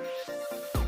Música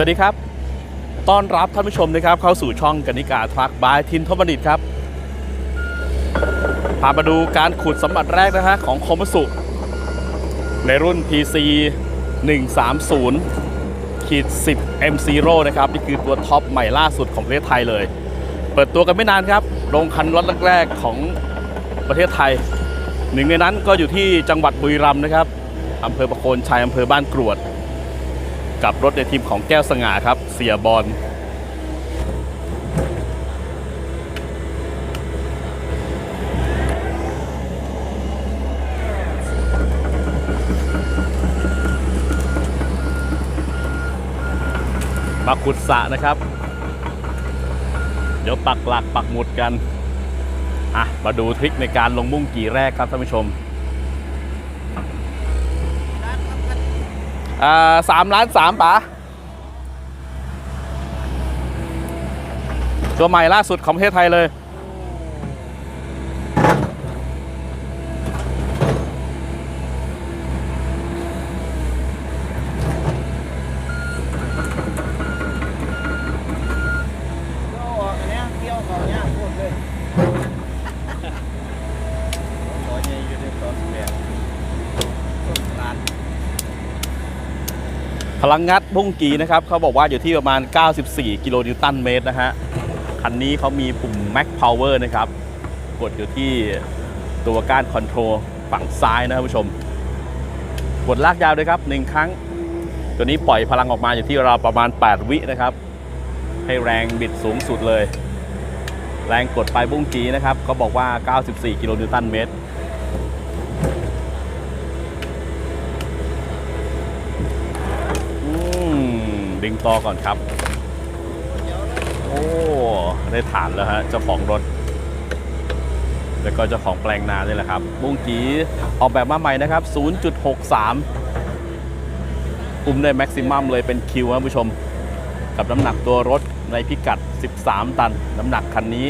สวัสดีครับ ต้อนรับท่านผู้ชมนะครับ เข้าสู่ช่องกนิกาทรัคบายทินทบดิตครับพามาดูการขุดสมบัติแรกนะฮะของคมสุในรุ่น PC 130ขีด10 M0 นะครับ นี่คือตัวท็อปใหม่ล่าสุดของประเทศไทยเลย เปิดตัวกันไม่นานครับลงคันรถแรกๆของประเทศไทย หนึ่งในนั้นก็อยู่ที่จังหวัดบุรีรัมย์นะครับอำเภอประโคนชัยอำเภอบ้านกรวด กับรถในทีมของแก้วสง่าครับ เสียบอลมาขุดสะนะครับ เดี๋ยวปักหลักปักหมุดกัน อะ มาดูทริคในการลงมุ่งกี่แรกครับท่านผู้ชม อ่าสามล้านสามป๋าตัวใหม่ล่าสุดของประเทศไทยเลย ก็ออกอันเนี้ยเกี่ยวเขาเนี้ยพูดเลยร้อยยี่อยู่ในตอนแปดต้นร้าน พลังงัดพุ่งกีนะครับเขาบอกว่าอยู่ที่ประมาณ 94 กิโลนิวตันเมตรนะฮะ คันนี้เขามีปุ่ม Max Power นะครับ กดอยู่ที่ตัวก้านคอนโทรลฝั่งซ้ายนะครับผู้ชม กดลากยาวเลยครับหนึ่งครั้ง ตัวนี้ปล่อยพลังออกมาอยู่ที่ราวประมาณ 8 วินะครับ ให้แรงบิดสูงสุดเลย แรงกดไปบุ้งจีนะครับก็บอกว่า 94 กิโลนิวตันเมตร ดึงต่อก่อนครับ โอ้ได้ฐานแล้วฮะเจ้าของรถ แล้วก็เจ้าของแปลงนาเนี่ยแหละครับบุ้งกีออกแบบมาใหม่นะครับ 0.63 อุ้มได้แม็กซิมัมเลยเป็นคิวครับผู้ชม กับน้ำหนักตัวรถในพิกัด 13 ตัน น้ำหนักคันนี้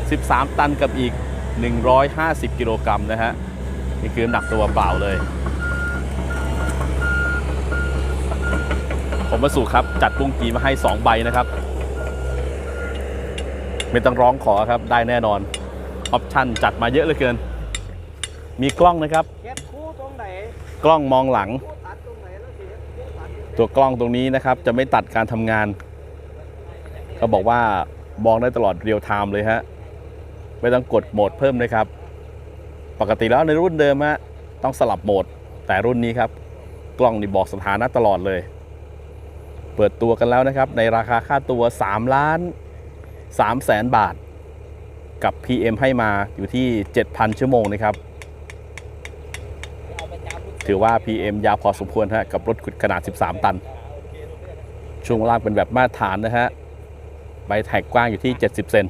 13 ตันกับอีก 150 กิโลกรัมนะฮะ นี่คือน้ำหนักตัวเปล่าเลย ผมมาสู่ครับจัดปุ้งกีมาให้ 2 ใบนะครับ ไม่ต้องร้องขอครับได้แน่นอน ออปชั่นจัดมาเยอะเหลือเกิน มีกล้องนะครับ กล้องมองหลัง ตัวสิเฮ็ดคู่ตัดอยู่ตัวกล้องตรงนี้นะครับ จะไม่ตัดการทำงาน เขาบอกว่ามองได้ตลอดเรียลไทม์เลยฮะไม่ต้องกดโหมดเพิ่มเลยครับ ปกติแล้วในรุ่นเดิมฮะต้องสลับโหมด แต่รุ่นนี้ครับ กล้องนี่บอกสถานะตลอดเลย เปิดตัวกันแล้วนะครับ ในราคาค่าตัว 3 ล้าน3แสนบาท กับ PM ให้มาอยู่ที่ 7,000 ชั่วโมงนะครับ ถือว่า PM ยาวพอสมควรฮะกับรถขุดขนาด 13 ตัน ช่วงล่างเป็นแบบมาตรฐานนะฮะใบแท็กกว้างอยู่ที่ 70 เซน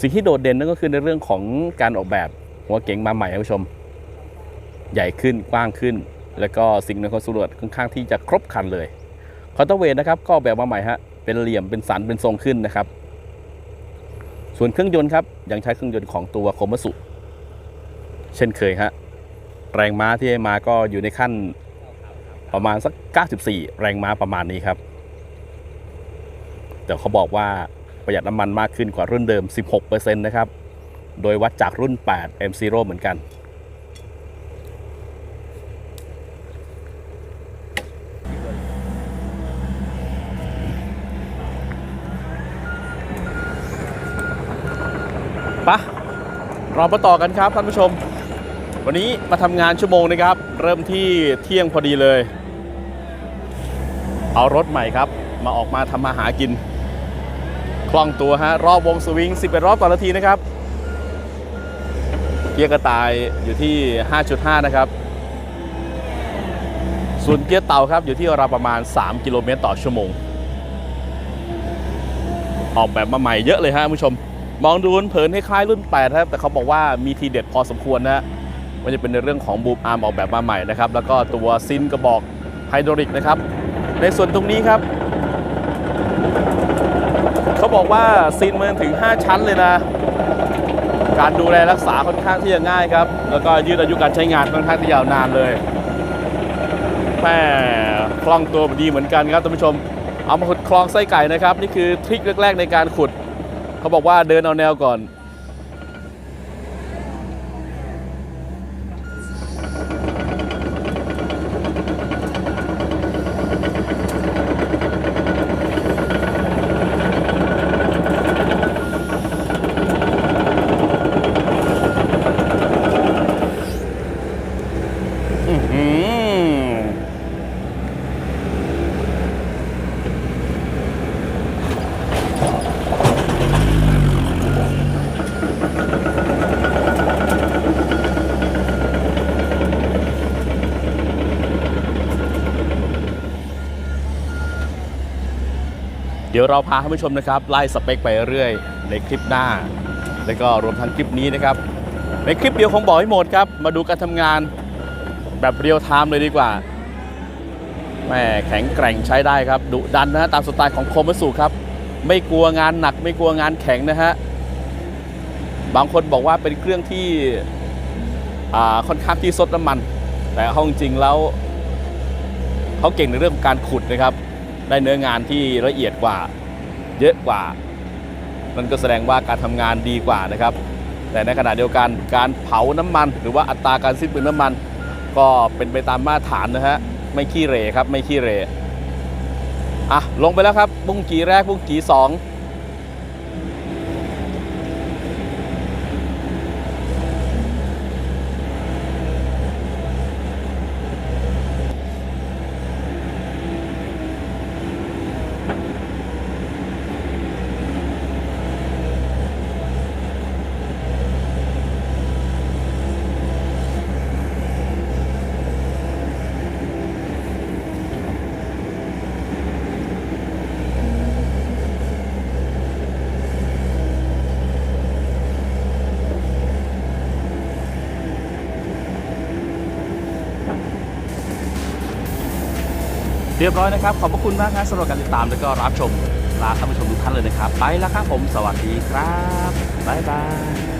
สิ่งที่โดดเด่นนั่นก็คือในเรื่องของการออกแบบหัวเก๋งมาใหม่ครับผู้ชม ใหญ่ขึ้นกว้างขึ้น แล้วก็สิ่งในความสะดวกค่อนข้างที่จะครบครันเลยคอร์เตเวทนะครับก็แบบมาใหม่ฮะเป็นเหลี่ยมเป็นสันเป็นทรงขึ้นนะครับ ส่วนเครื่องยนต์ครับยังใช้เครื่องยนต์ของตัวโคมัสุเช่นเคยฮะแรงม้าที่ให้มาก็อยู่ในขั้นประมาณสัก 94 แรงม้าประมาณนี้ครับ แต่เขาบอกว่าประหยัดน้ำมันมากขึ้นกว่ารุ่นเดิม 16%นะครับ โดยวัดจากรุ่น 8 M0 เหมือนกัน เรามาต่อกันครับท่านผู้ชม วันนี้มาทำงานชั่วโมงนะครับ เริ่มที่เที่ยงพอดีเลย เอารถใหม่ครับ มาออกมาทำมาหากิน คล่องตัวฮะ รอบวงสวิง11 รอบต่อนาทีนะครับเกียร์กระต่ายอยู่ที่ 5.5 นะครับ ส่วนเกียร์เต่าครับอยู่ที่ราวประมาณ 3 กิโลเมตรต่อชั่วโมง ออกแบบมาใหม่เยอะเลยฮะผู้ชม มองดูเผินคล้ายรุ่น8ครับแต่เขาบอกว่ามีทีเด็ดพอสมควรนะฮะมันจะเป็นในเรื่องของบูมอาร์มออกแบบมาใหม่นะครับแล้วก็ตัวซินกระบอกไฮดรอลิกนะครับในส่วนตรงนี้ครับ เขาบอกว่าซินมันถึง 5 ชั้นเลยนะการดูแลรักษาค่อนข้างที่จะง่ายครับ แล้วก็ยืดอายุการใช้งานค่อนข้างที่ยาวนานเลยแม่คล่องตัวดีเหมือนกันครับท่านผู้ชม เอามาขุดคลองไส้ไก่นะครับ นี่คือทริคแรก ๆ ในการขุด เขาบอกว่าเดินเอาแนวก่อน ดี๋ยวเราพาท่านผู้ชมนะครับไล่สเปคไปเรื่อยในคลิปหน้า แล้วก็รวมทั้งคลิปนี้นะครับ ในคลิปเดียวคงบอกให้หมดครับ มาดูการทำงานแบบเรียลไทม์เลยดีกว่าแม่แข็งแกร่งใช้ได้ครับดุดันนะฮะตามสไตล์ของโคมัสุครับ ไม่กลัวงานหนัก ไม่กลัวงานแข็งนะฮะบางคนบอกว่าเป็นเครื่องที่อ่าค่อนข้างที่ซดน้ำมัน แต่เอาจริงๆแล้วเขาเก่งในเรื่องของการขุดนะครับ ได้เนื้องานที่ละเอียดกว่า เยอะกว่า นั่นก็แสดงว่าการทำงานดีกว่านะครับ แต่ในขณะเดียวกันการเผาน้ำมัน หรือว่าอัตราการสิ้นเปลืองน้ำมัน ก็เป็นไปตามมาตรฐานนะฮะไม่ขี้เหร่ครับไม่ขี้เหร่อะลงไปแล้วครับบุ้งกีแรกบุ้งกีสอง เรียบร้อยนะครับ ขอบพระคุณมากครับสำหรับการติดตามแล้วก็รับชมลาท่านผู้ชมทุกท่านเลยนะครับ ไปแล้วครับผม สวัสดีครับ บ๊ายบาย